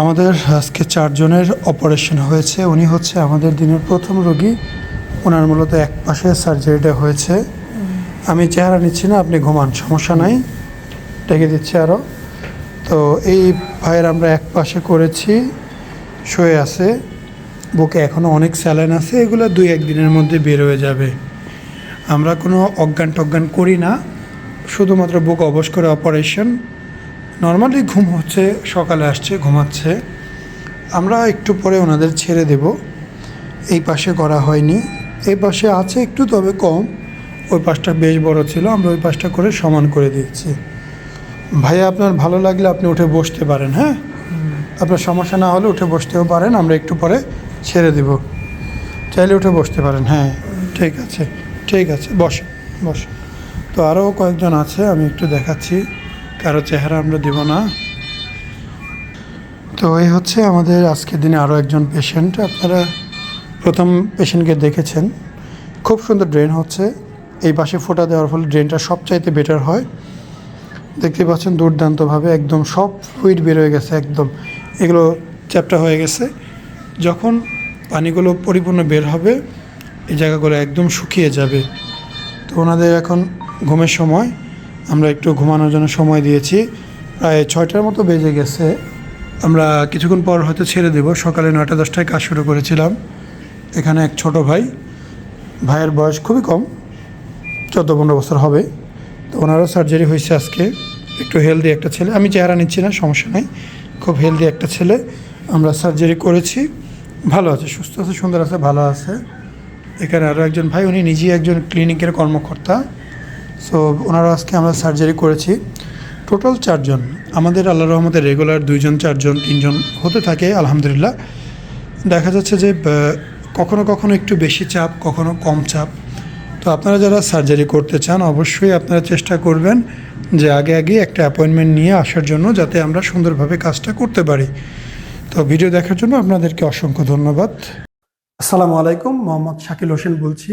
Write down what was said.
আমাদের আজকে চারজনের অপারেশন হয়েছে। উনি হচ্ছে আমাদের দিনের প্রথম রোগী। ওনার মূলত এক পাশে সার্জারিটা হয়েছে। আমি চেহারা নিচ্ছি না, আপনি ঘুমান, সমস্যা নাই। ডেকে দিচ্ছি আরও তো এই ভাইয়ের আমরা এক পাশে করেছি, শুয়ে আছে। বুকে এখনও অনেক স্যালাইন আছে, এগুলো দুই একদিনের মধ্যে বের হয়ে যাবে। আমরা কোনো অজ্ঞান টজ্ঞান করি না। শুধুমাত্র বুক অবশ করে অপারেশন নর্মালি ঘুম হচ্ছে সকালে আসছে ঘুমাচ্ছে। আমরা একটু পরে ওনাদের ছেড়ে দেব। এই পাশে করা হয়নি। এই পাশে আছে একটু তবে কম। ওই পাশটা বেশ বড় ছিল আমরা ওই পাশটা করে সমান করে দিয়েছি। ভাইয়া আপনার ভালো লাগলে আপনি উঠে বসতে পারেন হ্যাঁ? আপনার সমস্যা না হলে উঠে বসতেও পারেন আমরা একটু পরে ছেড়ে দেব। চাইলে উঠে বসতে পারেন হ্যাঁ ঠিক আছে ঠিক আছে বস বস তো আরও কয়েকজন আছে আমি একটু দেখাচ্ছি। কারও চেহারা আমরা দিব না। তো এই হচ্ছে আমাদের আজকের দিনে আরও একজন পেশেন্ট আপনারা প্রথম পেশেন্টকে দেখেছেন। খুব সুন্দর ড্রেন হচ্ছে। এই পাশে ফোটা দেওয়ার ফলে ড্রেনটা সবচাইতে বেটার হয়। দেখতে পাচ্ছেন দুর্দান্তভাবে একদম সব ফ্লুইড বের হয়ে গেছে একদম। এগুলো চ্যাপটা হয়ে গেছে। যখন পানিগুলো পরিপূর্ণ বের হবে, এই জায়গাগুলো একদম শুকিয়ে যাবে। তো ওনাদের এখন ঘুমের সময়। আমরা একটু ঘুমানোর জন্য সময় দিয়েছি। প্রায় ছয়টার মতো বেজে গেছে। আমরা কিছুক্ষণ পর হয়তো ছেড়ে দেব। সকালে নয়টা দশটায় কাজ শুরু করেছিলাম। এখানে এক ছোট ভাই। ভাইয়ের বয়স খুবই কম, চোদ্দ পনেরো বছর হবে। তো ওনারও সার্জারি হয়েছে আজকে। একটু হেলদি একটা ছেলে। আমি চেহারা নিচ্ছি না, সমস্যা নেই। খুব হেলদি একটা ছেলে। আমরা সার্জারি করেছি। ভালো আছে, সুস্থ আছে, সুন্দর আছে, ভালো আছে। এখানে আরও একজন ভাই, উনি নিজেই একজন ক্লিনিকের কর্মকর্তা। সো ওনারা আজকে আমরা সার্জারি করেছি। টোটাল চারজন। আমাদের আল্লাহ রহমতে রেগুলার দুইজন, চারজন, তিনজন হতে থাকে, আলহামদুলিল্লাহ। দেখা যাচ্ছে যে কখনো কখনো একটু বেশি চাপ, কখনো কম চাপ। তো আপনারা যারা সার্জারি করতে চান, অবশ্যই আপনারা চেষ্টা করবেন যে আগে আগে একটা অ্যাপয়েন্টমেন্ট নিয়ে আসার জন্য যাতে আমরা সুন্দরভাবে কাজটা করতে পারি। তো ভিডিও দেখার জন্য আপনাদেরকে অসংখ্য ধন্যবাদ। আসসালামু আলাইকুম, মোহাম্মদ শাকিল হোসেন বলছি।